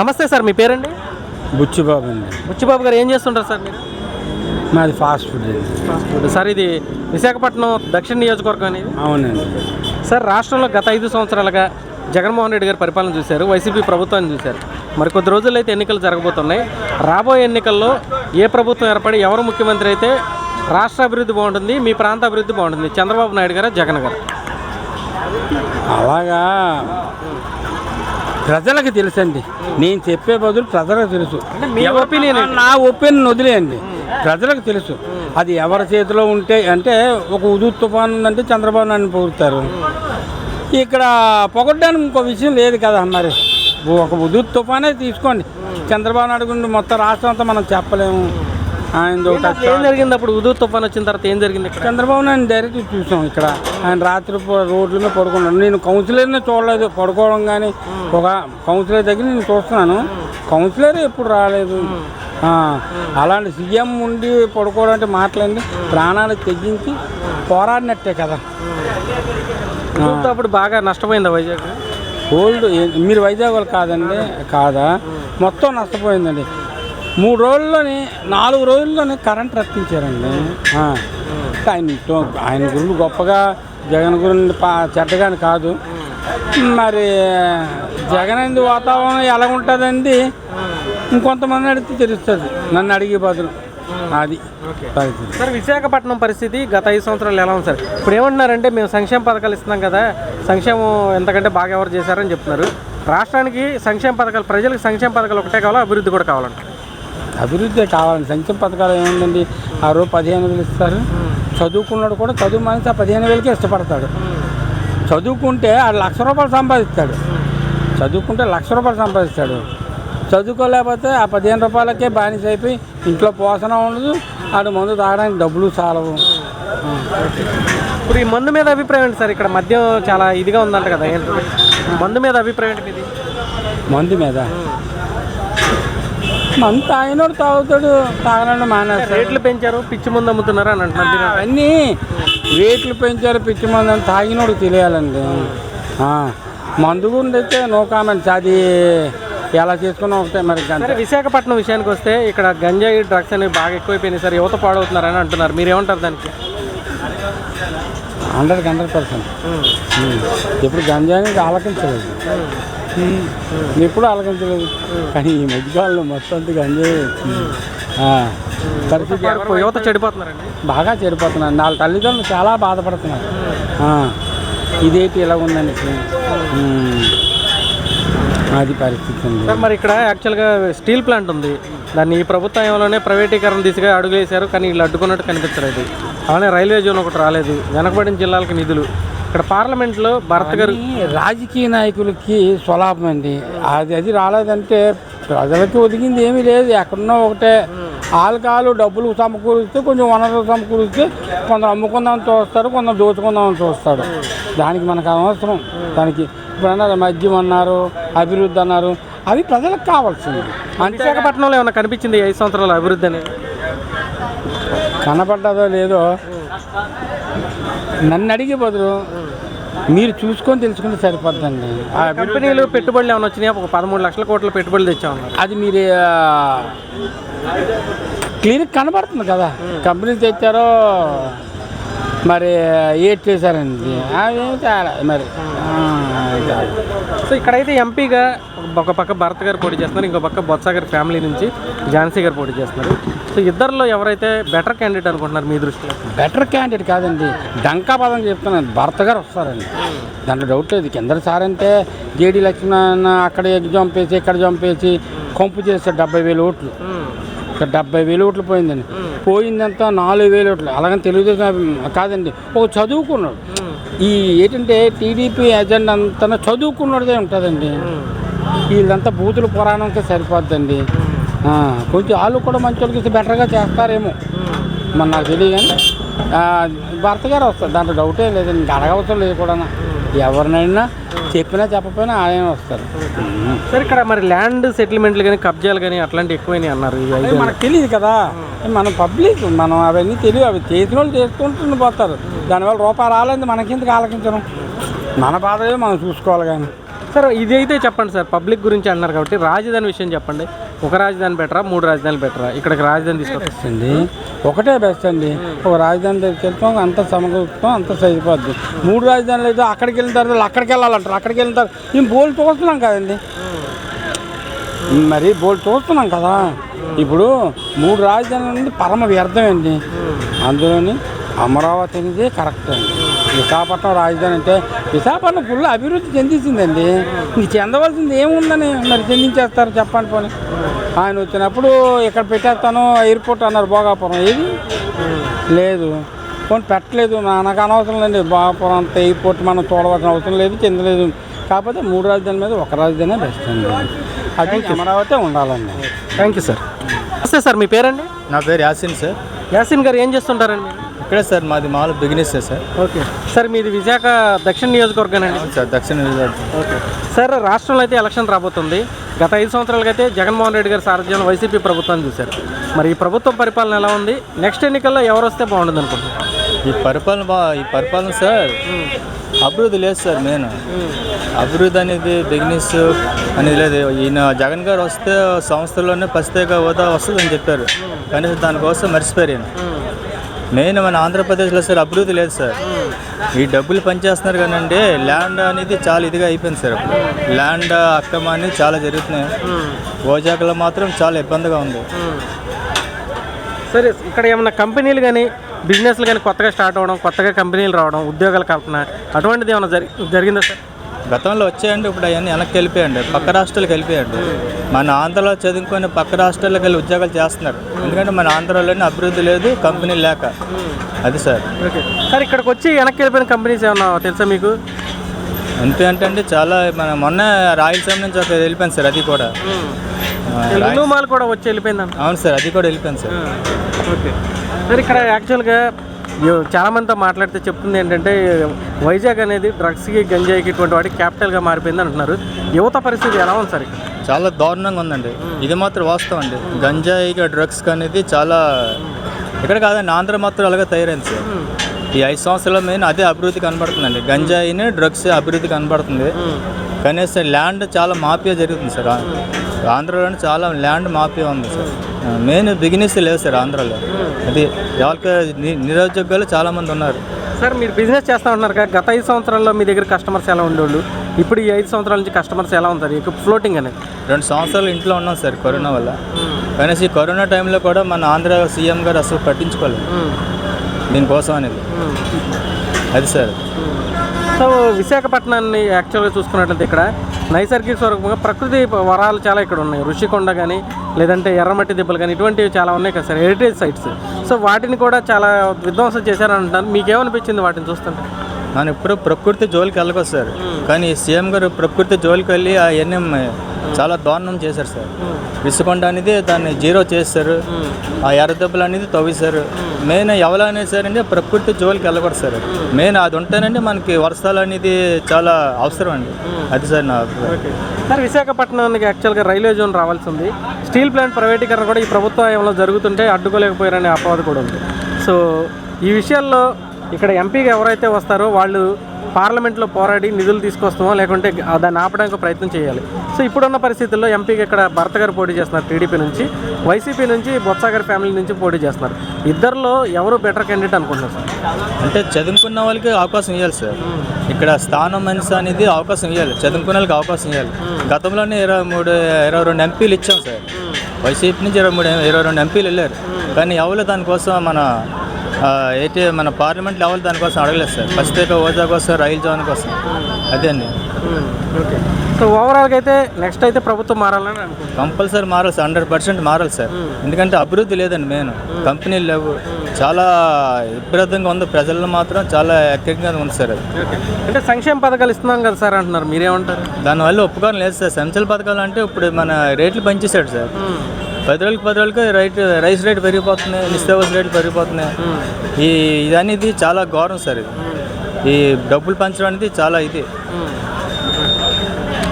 నమస్తే సార్ మీ పేరండి? బుచ్చిబాబు అండి. బుచ్చిబాబు గారు ఏం చేస్తుంటారు సార్ మీరు? మాది fast food fast food. Sir ఇది విశాఖపట్నం దక్షిణ నియోజకవర్గం అనేది? అవునండి. సార్ రాష్ట్రంలో గత ఐదు సంవత్సరాలుగా జగన్మోహన్ రెడ్డి గారి పరిపాలన చూశారు వైసీపీ ప్రభుత్వాన్ని చూశారు. మరి కొద్ది రోజుల్లో అయితే ఎన్నికలు జరగబోతున్నాయి. రాబోయే ఎన్నికల్లో ఏ ప్రభుత్వం ఏర్పడి ఎవరు ముఖ్యమంత్రి అయితే రాష్ట్ర అభివృద్ధి బాగుంటుంది మీ ప్రాంత అభివృద్ధి బాగుంటుంది? చంద్రబాబు నాయుడు గారు జగన్ గారు? అలాగా. ప్రజలకు తెలుసండి. నేను చెప్పే బదులు ప్రజలకు తెలుసు. ఒపీనియన్? నా ఒపీనియన్ వదిలేయండి. ప్రజలకు తెలుసు. అది ఎవరి చేతిలో ఉంటే అంటే ఒక ఉదు తుఫాన్ ఉందంటే చంద్రబాబు నాయుడు పొగుడుతారు. ఇక్కడ పొగడ్డానికి ఇంకో విషయం లేదు కదా మరి. ఒక ఉదు తుఫానే తీసుకోండి. చంద్రబాబు నాయుడు గురించి మొత్తం రాష్ట్రం అంతా మనం చెప్పలేము. ఆయన ఏం జరిగింది అప్పుడు? ఉదూ తుఫాన్ వచ్చిన తర్వాత ఏం జరిగింది ఇక్కడ? చంద్రబాబు నాయుడు డైరెక్ట్ చూసాం ఇక్కడ. ఆయన రాత్రి రోడ్ల మీద పడుకున్నాను నేను కౌన్సిలర్ని చూడలేదు. పడుకోవడం కానీ ఒక కౌన్సిలర్ దగ్గర నేను చూస్తున్నాను. కౌన్సిలర్ ఎప్పుడు రాలేదు. అలాంటి సీఎం ఉండి పడుకోవడం అంటే మాట్లాడి ప్రాణాలు తెగించి పోరాడినట్టే కదా. అప్పుడు బాగా నష్టపోయిందా వైజాగ్? ఓల్డ్ మీరు వైజాగ్ వాళ్ళు కాదండి? కాదా? మొత్తం నష్టపోయిందండి. మూడు రోజుల్లోనే నాలుగు రోజుల్లోనే కరెంట్ రప్పించారండి. ఆయన ఆయన గురించి గొప్పగా జగన్ గురించి చెడ్డగాని కాదు. మరి జగన్ అంది వాతావరణం ఎలా ఉంటుందండి ఇంకొంతమంది అడిగితే తెలుస్తుంది. నన్ను అడిగే బదులు. అది. పరిస్థితి. సార్ విశాఖపట్నం పరిస్థితి గత ఐదు సంవత్సరాలు ఎలా ఉంది సార్? ఇప్పుడు ఏమంటున్నారంటే మేము సంక్షేమ పథకాలు ఇస్తున్నాం కదా సంక్షేమం ఎంతకంటే బాగా ఎవరు చేశారని చెప్తున్నారు. రాష్ట్రానికి సంక్షేమ పథకాలు ప్రజలకు సంక్షేమ పథకాలు ఒకటే కావాలా అభివృద్ధి కూడా కావాలంట అభివృద్ధి కావాలండి సంక్షేమ పథకాలు ఏముందండి? ఆ రోజు పదిహేను వేలు ఇస్తారు. చదువుకున్నాడు కూడా చదువు మనిషి ఆ పదిహేను వేలకే ఇష్టపడతాడు. చదువుకుంటే ఆ లక్ష రూపాయలు సంపాదిస్తాడు. చదువుకుంటే లక్ష రూపాయలు సంపాదిస్తాడు. చదువుకోలేకపోతే ఆ పదిహేను రూపాయలకే బానిస అయిపోయి ఇంట్లో పోషణ ఉండదు ఆడు మందు తాగడానికి డబ్బులు చాలవు. ఇప్పుడు ఈ మందు మీద అభిప్రాయం ఏంటి సార్? ఇక్కడ మద్యం చాలా ఇదిగా ఉందంట కదా మందు మీద అభిప్రాయం ఏంటి మీది? మందు మీద మందు తాగినోడు తాగుతాడు తాగనోడు మానేస్తాడు. రేట్లు పెంచారు పిచ్చి ముందు అమ్ముతున్నారు అని అంటున్నారు. అవన్నీ రేట్లు పెంచారు పిచ్చి మంది అని తాగినోడు తెలియాలండి. మందు గురించి అయితే నో కామెంట్స్. అది ఎలా చేసుకున్నా ఒకటే మరి సరే విశాఖపట్నం విషయానికి వస్తే ఇక్కడ గంజాయి డ్రగ్స్ అనేవి బాగా ఎక్కువైపోయినాయి సార్. యువత పాడవుతున్నారని అంటున్నారు. మీరు ఏమంటారు దానికి? హండ్రెడ్కి హండ్రెడ్ పర్సెంట్. ఇప్పుడు గంజాయిని ఆలకించలేదు. ఎప్పుడు ఆలకించలేదు. కానీ ఈ మధ్యకాలంలో మొత్తం పరిస్థితి ఎవరు- యువత చెడిపోతున్నారండి. బాగా చెడిపోతున్నారు. నాలుగు తల్లిదండ్రులు చాలా బాధపడుతున్నారు. ఇదేంటి ఇలా ఉందని ఉమ్. అది పరిస్థితి సార్ మరి ఇక్కడ యాక్చువల్గా స్టీల్ ప్లాంట్ ఉంది. దాన్ని ఈ ప్రభుత్వంలోనే ప్రైవేటీకరణ దిశగా అడుగు వేశారు కానీ వీళ్ళు అడ్డుకున్నట్టు కనిపించలేదు. అలానే రైల్వే జోన్ ఒకటి రాలేదు. వెనకబడిన జిల్లాలకు నిధులు. ఇక్కడ పార్లమెంట్లో భరత్ గారు రాజకీయ నాయకులకి స్వలాభం అండి. అది అది రాలేదంటే ప్రజలకి ఒదిగింది ఏమీ లేదు. ఎక్కడున్నా ఒకటే. ఆల్కాలు డబ్బులు సమకూరిస్తే కొంచెం వనరులు సమకూరిస్తే కొందరు అమ్ముకుందామని చూస్తారు కొందరు దోచుకుందామని చూస్తాడు దానికి మనకు అనవసరం. దానికి ఇప్పుడు అన్నారు మద్యం అన్నారు అభివృద్ధి అన్నారు. అవి ప్రజలకు కావాల్సింది. విశాఖపట్నంలో ఏమైనా కనిపించింది ఐదు సంవత్సరాల అభివృద్ధి అనేది? కనపడ్డదో లేదో నన్ను అడిగే బదులు మీరు చూసుకొని తెలుసుకుంటే సరిపోద్దండి. ఆ కంపెనీలు పెట్టుబడులు ఏమైనా వచ్చినాయి? ఒక పదమూడు లక్షల కోట్ల పెట్టుబడులు తెచ్చామన్నారు. అది మీరు క్లినిక్ కనబడుతుంది కదా. కంపెనీ తెచ్చారో మరి ఏట్ చేశారండి? అదేం తేడా మరి. సో ఇక్కడైతే ఎంపీగా ఒక పక్క భరత్ గారు పోటీ చేస్తున్నారు ఇంకో పక్క బొత్స గారి ఫ్యామిలీ నుంచి ఝాన్సీ గారు పోటీ చేస్తున్నారు. సో ఇద్దరిలో ఎవరైతే బెటర్ క్యాండిడేట్ అనుకుంటున్నారు మీ దృష్టిలో? బెటర్ క్యాండిడేట్ కాదండి. డంకా పదం చెప్తున్నాను భర్త గారు వస్తారండి. దాంట్లో డౌట్ లేదు. కింద సార్ అంటే జేడి లక్ష్మణ అక్కడ జంప్ వేసి ఇక్కడ జంప్ వేసి కొంపు చేస్తారు డెబ్బై వేలు ఓట్లు. ఇక్కడ డెబ్బై వేలు ఓట్లు పోయిందండి. పోయిందంతా నాలుగు వేలు ఓట్లు. అలాగని తెలుగుదేశం కాదండి. ఒక చదువుకున్నాడు. ఈ ఏంటంటే టీడీపీ ఎజెండా అంతా చదువుకున్నదే ఉంటుందండి. వీళ్ళంతా బూతుల పురాణంకే సరిపోద్దండి. కొంచెం వాళ్ళు కూడా మంచి వాళ్ళకి బెటర్గా చేస్తారేమో. మన నాకు తెలియదు కానీ భర్త గారు వస్తారు. దాంట్లో డౌటే లేదండి అడగవసరం లేదు కూడా ఎవరినైనా చెప్పినా చెప్పకపోయినా ఆయన వస్తారు. సార్ ఇక్కడ మరి ల్యాండ్ సెటిల్మెంట్లు కానీ కబ్జాలు కానీ అట్లాంటివి ఎక్కువైనాయి అన్నారు మనకు తెలియదు కదా. మనం పబ్లిక్ మనం అవన్నీ తెలియదు. అవి చేసిన వాళ్ళు చేసుకుంటూ పోతారు. దానివల్ల రూపాయి రాలేదు. మనకి ఎందుకు ఆలకించడం మన బాధలే మనం చూసుకోవాలి కానీ. సార్ ఇది అయితే చెప్పండి సార్ పబ్లిక్ గురించి అంటున్నారు కాబట్టి రాజధాని విషయం చెప్పండి. ఒక రాజధాని బెటరా మూడు రాజధానులు బెటరా? ఇక్కడికి రాజధాని అండి? ఒకటే బెస్ట్ అండి. ఒక రాజధాని దగ్గరికి వెళ్తాం అంత సమకూరుతాం అంత సరిపోద్ది మూడు రాజధానులు అయితే అక్కడికి వెళ్ళిన తర్వాత అక్కడికి వెళ్ళాలంటారు. అక్కడికి వెళ్ళిన తర్వాత మేము బోల్ చూస్తున్నాం కదండి. మరి బోల్ చూస్తున్నాం కదా. ఇప్పుడు మూడు రాజధానులు పరమ వ్యర్థం అండి. అందులోని అమరావతి అనేది కరెక్ట్ అండి. విశాఖపట్నం రాజధాని అంటే విశాఖపట్నం ఫుల్ అభివృద్ధి చెందించిందండి. ఇంక చెందవలసింది ఏముందని మరి చెందించేస్తారు చెప్పండి పోనీ. ఆయన వచ్చినప్పుడు ఇక్కడ పెట్టేస్తాను ఎయిర్పోర్ట్ అన్నారు భోగాపురం. ఏది? లేదు. పోనీ పెట్టలేదు. నాకు అనవసరం లేదు భోగాపురం అంత ఎయిర్పోర్ట్ మనం చూడవలసిన అవసరం లేదు చెందలేదు. కాకపోతే మూడు రాజధాని మీద ఒక రాజధాని బెస్ట్ అండి. అది అమరావతి ఉండాలండి. థ్యాంక్ యూ సార్ సార్ మీ పేరండి? నా పేరు యాసిన్ సార్ యాసిన్ గారు ఏం చేస్తుంటారండి? ఇక్కడే సార్ మాది మామూలు బిగినెస్ సార్. ఓకే. సార్ మీది విశాఖ దక్షిణ నియోజకవర్గానండి సార్ దక్షిణ విజయవాడ ఓకే. సార్ రాష్ట్రంలో అయితే ఎలక్షన్ రాబోతుంది. గత ఐదు సంవత్సరాలుగా అయితే జగన్మోహన్ రెడ్డి గారి సారథ్యంలో వైసీపీ ప్రభుత్వాన్ని చూశారు. మరి ఈ ప్రభుత్వం పరిపాలన ఎలా ఉంది? నెక్స్ట్ ఎన్నికల్లో ఎవరు వస్తే బాగుంటుంది అనుకుంటున్నారు? ఈ పరిపాలన బా ఈ పరిపాలన సార్ అభివృద్ధి లేదు సార్ మెయిన్. అభివృద్ధి అనేది బిగినెస్ అనేది లేదు. ఈయన జగన్ గారు వస్తే సంస్థల్లోనే ప్రత్యేక హోదా వస్తుందని చెప్పారు. కానీ దానికోసం మర్చిపోయారు మెయిన్ మన ఆంధ్రప్రదేశ్లో సార్ అభివృద్ధి లేదు సార్. ఈ డబ్బులు పనిచేస్తున్నారు కానండి ల్యాండ్ అనేది చాలా ఇదిగా అయిపోయింది సార్ ల్యాండ్ అక్రమ అనేది చాలా జరుగుతున్నాయి. ఓజాకలో మాత్రం చాలా ఇబ్బందిగా ఉంది. సరే ఇక్కడ ఏమైనా కంపెనీలు కానీ బిజినెస్లు కానీ కొత్తగా స్టార్ట్ అవ్వడం కొత్తగా కంపెనీలు రావడం ఉద్యోగాల కల్పన అటువంటిది ఏమైనా జరి జరిగిందా సార్? గతంలో వచ్చాయండి ఇప్పుడు అవన్నీ వెనక్కి వెళ్ళిపోయండి పక్క రాష్ట్రాలకు వెళ్ళిపోయండి మన ఆంధ్రలో చదువుకొని పక్క రాష్ట్రాలకు వెళ్ళి ఉద్యోగాలు చేస్తున్నారు. ఎందుకంటే మన ఆంధ్రాలోనే అభివృద్ధి లేదు కంపెనీ లేక. అది సార్. ఓకే. సార్ ఇక్కడికి వచ్చి వెనక్కి వెళ్ళిపోయిన కంపెనీస్ ఏమన్నా తెలుసా మీకు? ఎంపీ అంటే అండి చాలా మన మొన్న రాయలసీమ నుంచి ఒక వెళ్ళిపోయింది సార్ అది కూడా. మాల్ కూడా వచ్చి వెళ్ళిపోయిందంట అవును సార్ అది కూడా వెళ్ళిపోయింది సార్. ఓకే. సార్ ఇక్కడ యాక్చువల్గా యో- చాలా మందితో మాట్లాడితే చెప్తుంది ఏంటంటే వైజాగ్ అనేది డ్రగ్స్కి గంజాయికి ఇటువంటి వాటికి క్యాపిటల్గా మారిపోయింది అంటున్నారు. యువత పరిస్థితి ఎలా ఉంది సార్ ఇక్కడ? చాలా దారుణంగా ఉందండి. ఇది మాత్రం వాస్తవం అండి. గంజాయిగా డ్రగ్స్ అనేది చాలా ఇక్కడ కాదండి ఆంధ్ర మాత్రం అలాగే తయారైంది సార్. ఈ ఐదు సంవత్సరాల మెయిన్ అదే అభివృద్ధి కనబడుతుందండి. గంజాయిని డ్రగ్స్ అభివృద్ధి కనబడుతుంది. కనీసం ల్యాండ్ చాలా మాఫియా జరుగుతుంది సార్. ఆంధ్రలోనే చాలా ల్యాండ్ మాఫియా ఉంది సార్. మెయిన్ బిగినెస్ లేదు సార్ ఆంధ్రాలో. అది ఎవరికి నిరుద్యోగాలు చాలామంది ఉన్నారు. సార్ మీరు బిజినెస్ చేస్తా ఉంటున్నారు కదా. గత ఐదు సంవత్సరాల్లో మీ దగ్గర కస్టమర్స్ ఎలా ఉండేవాళ్ళు? ఇప్పుడు ఈ ఐదు సంవత్సరాల నుంచి కస్టమర్స్ ఎలా ఉంటారు? ఫ్లోటింగ్ అనేది. రెండు సంవత్సరాలు ఇంట్లో ఉన్నాం సార్ కరోనా వల్ల. కనీసం ఈ కరోనా టైంలో కూడా మన ఆంధ్ర సీఎం గారు అసలు పట్టించుకోలేదు. దీనికోసం అనేది. అది సార్. సో విశాఖపట్నాన్ని యాక్చువల్గా చూసుకున్నట్లయితే ఇక్కడ నైసర్గిక స్వరూపంగా ప్రకృతి వరాలు చాలా ఇక్కడ ఉన్నాయి. ఋషికొండ కానీ లేదంటే ఎర్రమట్టి దిబ్బలు కానీ ఇటువంటివి చాలా ఉన్నాయి కదా సార్ హెరిటేజ్ సైట్స్ సో వాటిని కూడా చాలా విధ్వంసం చేశారంటున్నారు. మీకేమనిపించింది వాటిని చూస్తుంటే? మనం ఇప్పుడు ప్రకృతి జోలికి వెళ్ళకూడదు సార్ కానీ సీఎం గారు ప్రకృతి జోలికి వెళ్ళి అవన్నీ చాలా దారుణం చేశారు సార్. రిషికొండ అనేది దాన్ని జీరో చేస్తారు. ఆ ఎర్రదెబ్బలు అనేది తవ్వేశారు మెయిన్ ఎవరు అనేది సార్ అంటే ప్రకృతి జోలికి వెళ్ళకూడదు సార్. మెయిన్ అది ఉంటేనండి మనకి వర్షాలు అనేది చాలా అవసరం అండి. అది సార్ నా సార్ విశాఖపట్నానికి యాక్చువల్గా రైల్వే జోన్ రావాల్సి ఉంది స్టీల్ ప్లాంట్ ప్రైవేటీకరణ కూడా ఈ ప్రభుత్వ హయాంలో జరుగుతుంటే అడ్డుకోలేకపోయారనే అపవాదు కూడా ఉంది. సో ఈ విషయాల్లో ఇక్కడ ఎంపీగా ఎవరైతే వస్తారో వాళ్ళు పార్లమెంట్లో పోరాడి నిధులు తీసుకొస్తామో లేకుంటే దాన్ని ఆపడానికి ప్రయత్నం చేయాలి. సో ఇప్పుడున్న పరిస్థితుల్లో ఎంపీగా ఇక్కడ భర్త గారు పోటీ చేస్తున్నారు టీడీపీ నుంచి వైసీపీ నుంచి బొత్స గారి ఫ్యామిలీ నుంచి పోటీ చేస్తున్నారు. ఇద్దరిలో ఎవరు బెటర్ క్యాండిడేట్ అనుకుంటున్నారు సార్? అంటే చదువుకున్న వాళ్ళకి అవకాశం ఇవ్వాలి సార్. ఇక్కడ స్థానం మనిషి అనేది అవకాశం ఇవ్వాలి చదువుకున్న వాళ్ళకి అవకాశం ఇవ్వాలి గతంలోనే ఇరవై మూడు ఇరవై రెండు ఎంపీలు ఇచ్చాం సార్. వైసీపీ నుంచి ఇరవై మూడు ఇరవై రెండు ఎంపీలు వెళ్ళారు. కానీ ఎవరు దానికోసం మన ఏంటి మన పార్లమెంట్లో ఎవరు దానికోసం అడగలేదు సార్. ప్రత్యేక హోదా కోసం రైలు జోన్ కోసం. అదే అండి. ఓకే. సో ఓవరాల్గా అయితే నెక్స్ట్ అయితే ప్రభుత్వం మారాలని అనుకుంటున్నాను. కంపల్సరీ మారాలి సార్. హండ్రెడ్ పర్సెంట్ మారాలి సార్. ఎందుకంటే అభివృద్ధి లేదండి మెయిన్. కంపెనీలు లేవు. చాలా విపరీతంగా ఉంది. ప్రజల్లో మాత్రం చాలా ఎక్కడిగా ఉంది సార్ అది. అంటే సంక్షేమ పథకాలు ఇస్తున్నాం కదా సార్ అంటున్నారు. మీరేమంటారు? దానివల్ల ఉపకారం లేదు సార్. సంచల పథకాలు అంటే ఇప్పుడు మన రేట్లు పెంచేశాడు సార్. పది రోజులకి పది రోజులకి రైట్ రైస్ రేట్ పెరిగిపోతున్నాయి నిత్యావసర రేట్లు పెరిగిపోతున్నాయి. ఈ ఇది అనేది చాలా ఘోరం సార్ ఇది. ఈ డబ్బులు పంచడం అనేది చాలా ఇది.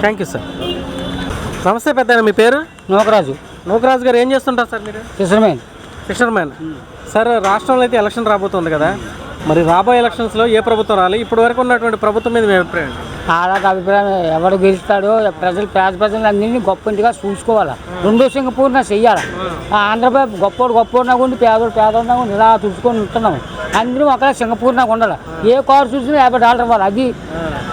Thank you sir. నమస్తే పెద్ద మీ పేరు? నూకరాజు. నూకరాజు గారు ఏం చేస్తుంటారు సార్ మీరు? కిసరమే ఫిషర్ మ్యాన్. సార్ రాష్ట్రంలో అయితే ఎలక్షన్ రాబోతుంది కదా. మరి రాబోయే ఎలక్షన్స్లో ఏ ప్రభుత్వం రాలి? ఇప్పటి వరకు ఉన్నటువంటి ప్రభుత్వం మీద మీ అభిప్రాయం అలాగ అభిప్రాయం ఎవడు గెలుస్తాడో ప్రజలు పేద ప్రజలు అందరినీ గొప్ప ఇంటిగా చూసుకోవాలి? రెండో సింగపూర్ నా చెయ్యాలి ఆంధ్రప్రదేశ్ గొప్పోడు గొప్పోడు నాకు ఉండి పేదోడు పేదోడు నాకు ఉండి ఇలా చూసుకొని ఉంటున్నాము. అందరూ ఒకలా సింగపూర్ నాకు ఉండాలి? ఏ కారు చూసినా యాభై డాలర్ ఇవ్వాలి. అది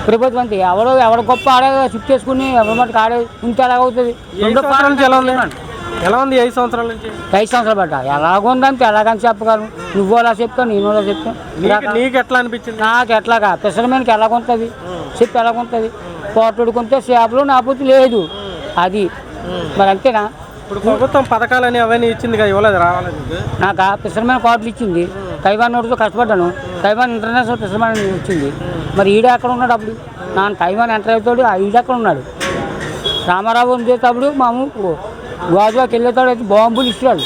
ప్రభుత్వం అంతే. ఎవడో ఎవడ గొప్ప ఆడే షిఫ్ట్ చేసుకుని ఎవరి మటుకు ఆడే ఉంటే ఎలాగవుతుంది? ఐదు సంవత్సరాల నుంచి ఎలా ఉంది ఐదు సంవత్సరాల నుంచి? ఐదు సంవత్సరాలు పడ్డా ఎలాగుందంటే ఎలాగని చెప్పగలను. నువ్వు అలా చెప్తావు నేను అలా చెప్తాను నీకు ఎట్లా అనిపించింది? నాకు ఎట్లాగా? పెసరమేనకి ఎలాగుంటుంది చెప్పు ఎలాగుంటుంది పోటుడుకుంటే చేపలు నాపోతే లేదు. అది. మరి అంతేనా? ఇప్పుడు ప్రభుత్వం పథకాలని అవన్నీ ఇచ్చింది కదా ఇవ్వలేదు రావాలి నీకు? పిసరమైన కార్డులు ఇచ్చింది. తైవాన్ నోటితో కష్టపడ్డాను. తైవాన్ ఇంటర్నేషనల్ పిసరమైన వచ్చింది మరి ఈడ ఎక్కడ ఉన్నాడు అప్పుడు? నా తైవాన్ ఎంటర్ అవుతాడు ఆ ఈడ ఎక్కడ ఉన్నాడు? రామారావు ఉండేటప్పుడు మాము గాజువాకి వెళ్ళేతాడు అయితే బాంబులు ఇచ్చాడు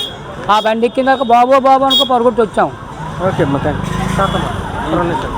ఆ బండి ఎక్కిందాక బాబో బాబు అనుకో పరుగుట్టు వచ్చాము ఓకే అమ్మా థ్యాంక్ యూ